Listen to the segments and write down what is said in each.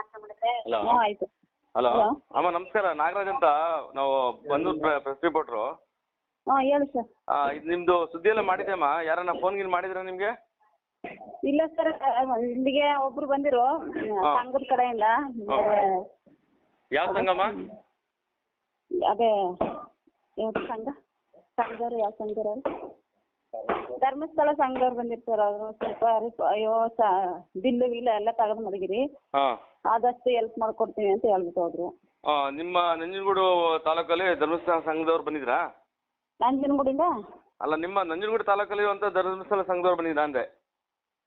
Hello. ಆಯಿತು. Hello. ಅಮ್ಮ ನಮಸ್ಕಾರ. ನಾಗರಾಜ್ ಅಂತ ನಾವು ಬಂದು ಪ್ರೆಸ್ ರಿಪೋರ್ಟ್ರು ಹಾ ಹೇಳಿ ಸರ್. ಇದು ನಿಮ್ಮದು ಸುದ್ದಿ ಎಲ್ಲ ಮಾಡಿದ್ಯಮ್ಮ ಯಾರನ್ನ ಫೋನ್ ಗೀನ್ ಮಾಡಿದ್ರ ನಿಮಗೆ? ಇಲ್ಲ ಸರ್ ಇಲ್ಲಿಗೆ ಒಬ್ರು ಬಂದಿರು ಹಾ. ಸಂಘದ ಕಡೆಯಿಂದ. ಹಾ. ಯಾವ ಸಂಘಮ್ಮ ಅದೇ ಯಾವ್ದು ಸಂಘ? ಸಂಘದವ್ರು ಯಾವ ಸಂಘದವ್ರು? ಧರ್ಮಸ್ಥಳ ಸಂಘದವ್ರು ಬಂದಿರ್ತಾರ ಅವರು. ಸ್ವಲ್ಪ ರಿಪ್- ಅಯ್ಯೋ ಸ ಬಿಲ್ಲು ವಿಲ್ಲು ಎಲ್ಲ ತಗೊಂಡ್ ಮಡಗಿರಿ. ಹಾಂ. ಆದಷ್ಟು ಹೆಲ್ಪ್ ಮಾಡ್ಕೊಡ್ತೀನಿ ಅಂತ ಹೇಳ್ಬಿಟ್ಟು ಹೋದ್ರು. ನಿಮ್ಮ ನಂಜನಗೂಡು ತಾಲೂಕಲ್ಲಿ ಧರ್ಮಸ್ಥಳ ಸಂಘದವ್ರು ಬಂದಿದ್ರಾ? ನಂಜನಗೂಡಿಂದ? ಅಲ್ಲ ನಿಮ್ಮ ನಂಜನಗೂಡು ತಾಲೂಕಲ್ಲಿ ಅಂತ ಧರ್ಮಸ್ಥಳ ಸಂಘದವ್ರು ಬಂದಿದ್ರಾ ಅಂದೆ?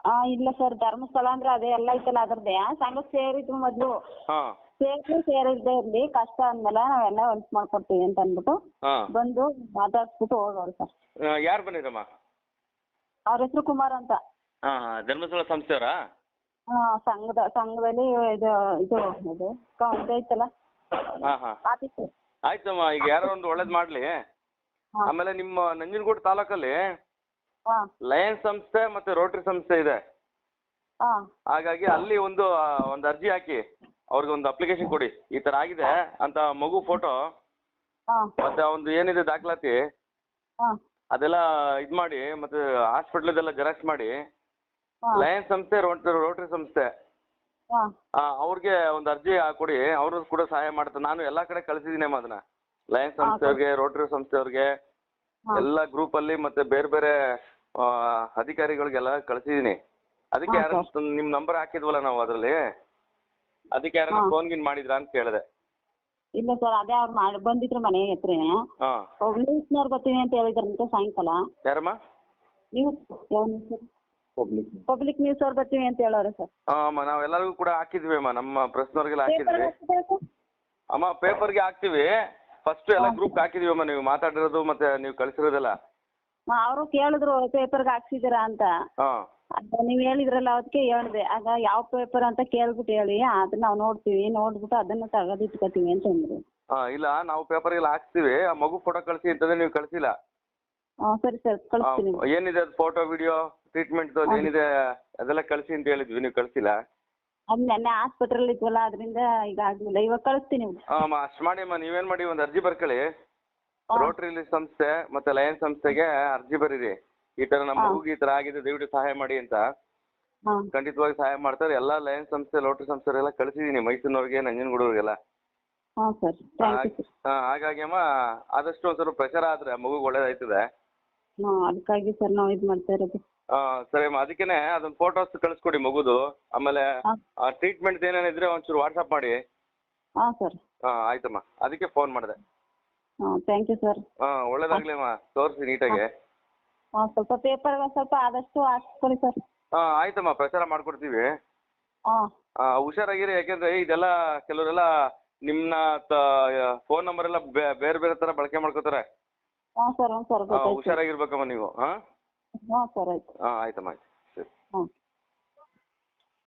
ಆ, ಇಲ್ಲ ಸರ್ ಧರ್ಮಸ್ಥಳ ಅಂದ್ರೆ ಅದೇ ಎಲ್ಲ ಐತಲ್ಲ ಅದರದೇ ಸಂಘ ಸೇರಿದ್ರು ಮೊದಲು. ಹಾ. ಸೇರಿ ಸೇರಿದ್ದೇ ಇರಲಿ ಕಷ್ಟ ಅಂದಮೇಲೆ ನಾವೆಲ್ಲ ಹೆಲ್ಪ್ ಮಾಡ್ಕೊಡ್ತೀವಿ ಅಂತ ಅಂದ್ಬಿಟ್ಟು ಹಾಂ. ಬಂದು ಮಾತಾಡ್ಸ್ಬಿಟ್ಟು ಹೋಗೋರು ಸರ್ ಯಾರು ಬಂದಿದ್ರಮ್ಮ ಅವ್ರ ಹೆಸರು ಕುಮಾರ್ ಅಂತ. ಹಾಂ ಧರ್ಮಸ್ಥಳ ಸಂಸ್ಥೆಯವರಾ? ಹಾಂ ಸಂಘದ ಸಂಘದಲ್ಲಿ ಇದು ಇದು ಇದು ಕ- ಇದು ಐತಲ್ಲ? ಹಾಂ ಹಾಂ. ಆಫೀಸು ಆಯ್ತಮ್ಮ ಈಗ ಯಾರೋ ಒಂದು ಒಳ್ಳೇದ್ ಮಾಡ್ಲಿ. ಹಾಂ. ಆಮೇಲೆ ನಿಮ್ಮ ನಂಜನಗೂಡು ತಾಲೂಕಲ್ಲಿ ಹಾ. ಲಯನ್ಸ್ ಸಂಸ್ಥೆ ಮತ್ತೆ ರೋಟರಿ ಸಂಸ್ಥೆ ಇದೆ. ಹಾಂ. ಹಾಗಾಗಿ ಅಲ್ಲಿ ಒಂದು ಆ, ಒಂದು ಅರ್ಜಿ ಹಾಕಿ ಅವ್ರಿಗೆ ಒಂದು ಅಪ್ಲಿಕೇಶನ್ ಕೊಡಿ. ಈ ತರ ಆಗಿದೆ ಅಂತ ಮಗು ಫೋಟೋ ಹಾ. ಮತ್ತೆ ಒಂದು ಏನಿದೆ ದಾಖಲಾತಿ ಹಾ. ಅದೆಲ್ಲ ಇದು ಮಾಡಿ ಮತ್ತೆ ಹಾಸ್ಪಿಟ್ಲದೆಲ್ಲ ಜೆರಾಕ್ಸ್ ಮಾಡಿ ಹಾಂ. ಲಯನ್ಸ್ ಸಂಸ್ಥೆ ರೋಟರಿ ಸಂಸ್ಥೆ. ಅವ್ರಿಗೆ ಒಂದು ಅರ್ಜಿ ಕೊಡಿ ಅವರು ಕೂಡ ಸಹಾಯ ಮಾಡ್ತಾರೆ ನಾನು ಎಲ್ಲಾ ಕಡೆ ಕಳಿಸಿದ್ದೀನಿ ಅಮ್ಮ ಅದನ್ನ. ಲಯನ್ ಸಂಸ್ಥೆ ಸಂಸ್ಥೆಯವ್ರಿಗೆ ರೋಟರಿ ಸಂಸ್ಥೆಯವ್ರಿಗೆ ಎಲ್ಲಾ ಗ್ರೂಪ್ ಅಲ್ಲಿ ಮತ್ತೆ ಬೇರೆ ಬೇರೆ ಅಧಿಕಾರಿಗಳಿಗೆಲ್ಲ ಕಳಿಸಿದ್ದೀನಿ ಅದಕ್ಕೆ ಯಾರು ನಿಮ್ ನಂಬರ್ ಹಾಕಿದ್ವಲ್ಲ ನಾವು ಅದರಲ್ಲಿ? ಅದಕ್ಕೆ ಯಾರನ್ನ ಫೋನ್ ಗಿನ್ ಮಾಡಿದ್ರಾ ಅಂತ ಕೇಳಿದೆ. ಇಲ್ಲ ಸರ್ ಅದೇ ಅವ್ರು ಮಾಡಿ ಬಂದಿದ್ರು ಮನೆ ಹತ್ರ. ಬರ್ತೀನಿ ಅಂತ ಹೇಳಿದ್ರಂತೆ ಸಾಯಂಕಾಲ. ಯಾರಮ್ಮ? ನೀವು ಪಬ್ಲಿಕ್ ನ್ಯೂಸ್ ಅವ್ರು ಬರ್ತೀವಿ ಅಂತ ಹೇಳೋರು ಸರ್. ಅಮ್ಮ ನಾವ್ ಎಲ್ಲರಿಗೂ ಕೂಡ ಹಾಕಿದ್ವಿ ಅಮ್ಮ. ನಮ್ಮ ಪ್ರೆಸ್ನವ್ರಿಗೆಲ್ಲ ಪೇಪರ್ ಹಾಕಿದ್ವಿ. ಅಮ್ಮ ಪೇಪರ್ಗೆ ಹಾಕ್ತಿವಿ. ಫಸ್ಟ್ ಎಲ್ಲ ಗ್ರೂಪ್ ಹಾಕಿದ್ವಿ ಅಮ್ಮ. ನೀವು ಮಾತಾಡಿರೋದು ಮತ್ತೆ ನೀವು ಕಳಿಸಿರೋದೆಲ್ಲ. ಅವರು ಕೇಳಿದ್ರು ಪೇಪರ್ಗೆ ಹಾಕ್ಸಿದ್ದೀರಾ ಅಂತ. ಹಾ. ಅದು ನೀವು ಹೇಳಿದ್ರಲ್ಲ ಅದಕ್ಕೆ ಹೇಳಿದೆ. ಆಗ ಯಾವ ಪೇಪರ್ ಅಂತ ಕೇಳ್ಬಿಟ್ಟು ಹೇಳಿ ಅದನ್ನ ನಾವು ನೋಡ್ತೀವಿ. ನೋಡ್ಬಿಟ್ಟು ಅದನ್ನ ತಗದ್ ಇಟ್ಕೋತೀವಿ ಅಂತ ಅಂದ್ರು. ಹಾಂ ಇಲ್ಲ ನಾವು ಪೇಪರ್ಗೆ ಹಾಕ್ತಿವಿ ಆ ಮಗು ಫೋಟೋ ಕಳಿಸಿ ಅಂತಂದ್ರೆ ನೀವು ಕಳಿಸಿಲ್ಲ. ಹಾಂ ಸರಿ ಸರ್ ಕಳಿಸ್ತೀನಿ. ಏನಿದೆ ಅದು ಫೋಟೋ ವಿಡಿಯೋ ಟ್ರೀಟ್ಮೆಂಟ್ ಏನಿದೆ ಅದೆಲ್ಲ ಕಳಿಸಿ ಅಂತ ಹೇಳಿದ್ವಿ ನೀವು ಕಳಿಸಿಲ್ಲ? ಅದು ನೆನ್ನೆ ಹಾಸ್ಪಿಟ್ರಲ್ಲಿ ಇದ್ವಲ್ಲ ಅದರಿಂದ ಈಗ ಆಗಲಿಲ್ಲ. ಇವಾಗ ಕಳಿಸ್ತೀನಿ ಅಷ್ಟು ಮಾಡಿ ಅಮ್ಮ ನೀವೇನು ಮಾಡಿ ಒಂದು ಅರ್ಜಿ ಬರ್ಕೊಳ್ಳಿ ರೋಟರಿ ಸಂಸ್ಥೆ ಮತ್ತೆ ಲಯನ್ ಸಂಸ್ಥೆಗೆ ಅರ್ಜಿ ಬರೀರಿ. ಈ ತರ ನಮ್ಮ. ಮಗುಗೆ ಈ ತರ ಆಗಿದೆ ದಯವಿಟ್ಟು ಸಹಾಯ ಮಾಡಿ ಅಂತ. ಖಂಡಿತವಾಗಿ ಸಹಾಯ ಮಾಡ್ತಾರೆ. ಎಲ್ಲಾ ಲಯನ್ ಸಂಸ್ಥೆ ರೋಟರಿ ಎಲ್ಲ ಕಳಿಸಿದೀನಿ ಮೈಸೂರಿನವ್ರಿಗೆ ನಂಜನಗೂಡವ್ರಿಗೆಲ್ಲ. ಹಾಗಾಗಿ ಅಮ್ಮ ಆದಷ್ಟು ಒಂದ್ ಸ್ವಲ್ಪ ಪ್ರೆಷರ್ ಆದ್ರೆ ಮಗುಗೆ ಒಳ್ಳೇದಾಯ್ತದೆ. ಅದಕ್ಕಾಗಿ ಸರ್ ನಾವು ಇದು ಮಾಡ್ತಾ ಇರೋದು. ಹಾಂ ಸರಿ ಅಮ್ಮ ಅದಕ್ಕೇನೆ ಅದೊಂದು ಫೋಟೋಸ್ ಕಳಿಸ್ಕೊಡಿ ಮಗುದು. ಆಮೇಲೆ ಆ ಟ್ರೀಟ್ಮೆಂಟ್ ಏನೇನಿದ್ರೆ ಒಂಚೂರು ವಾಟ್ಸಪ್ ಮಾಡಿ. ಹಾ ಸರ್. ಹಾ ಆಯ್ತಮ್ಮ. ಅದಕ್ಕೆ ಫೋನ್ ಮಾಡಿದೆ. ಹಾಂ ಥ್ಯಾಂಕ್ ಯು ಸರ್ ಹಾ ಒಳ್ಳೇದಾಗ್ಲಿ ಅಮ್ಮ ತೋರಿಸಿ ನೀಟಾಗಿ. ಹಾಂ. ಸ್ವಲ್ಪ ಪೇಪರ್ ಸ್ವಲ್ಪ ಆದಷ್ಟು ಹಾಕ್ಸ್ಕೊಳ್ಳಿ ಸರ್ ಹಾ ಆಯ್ತಮ್ಮ. ಪ್ರಚಾರ ಮಾಡ್ಕೊಡ್ತೀವಿ. ಹಾಂ. ಆ, ಹುಷಾರಾಗಿರಿ. ಯಾಕೆಂದ್ರೆ ಇದೆಲ್ಲ ಕೆಲವರೆಲ್ಲ ನಿಮ್ನ ಫೋನ್ ನಂಬರ್ ಎಲ್ಲ ಬೇ- ಬೇರೆ ಬೇರೆ ತರ ಬಳಕೆ ಮಾಡ್ಕೋತಾರೆ. ಹಾಂ ಸರ್ ಹ್ಞೂ ಸರ್ ಆ, ಗೊತ್ತಾಯ್ತು. ಹುಷಾರಾಗಿರ್ಬೇಕಮ್ಮ ನೀವು. ಹಾಂ? ಹಾಂ ಸರ್ ಆಯ್ತು. ಹಾಂ ಆಯ್ತಮ್ಮ ಆಯ್ತು. ಸರಿ. ಹಾಂ.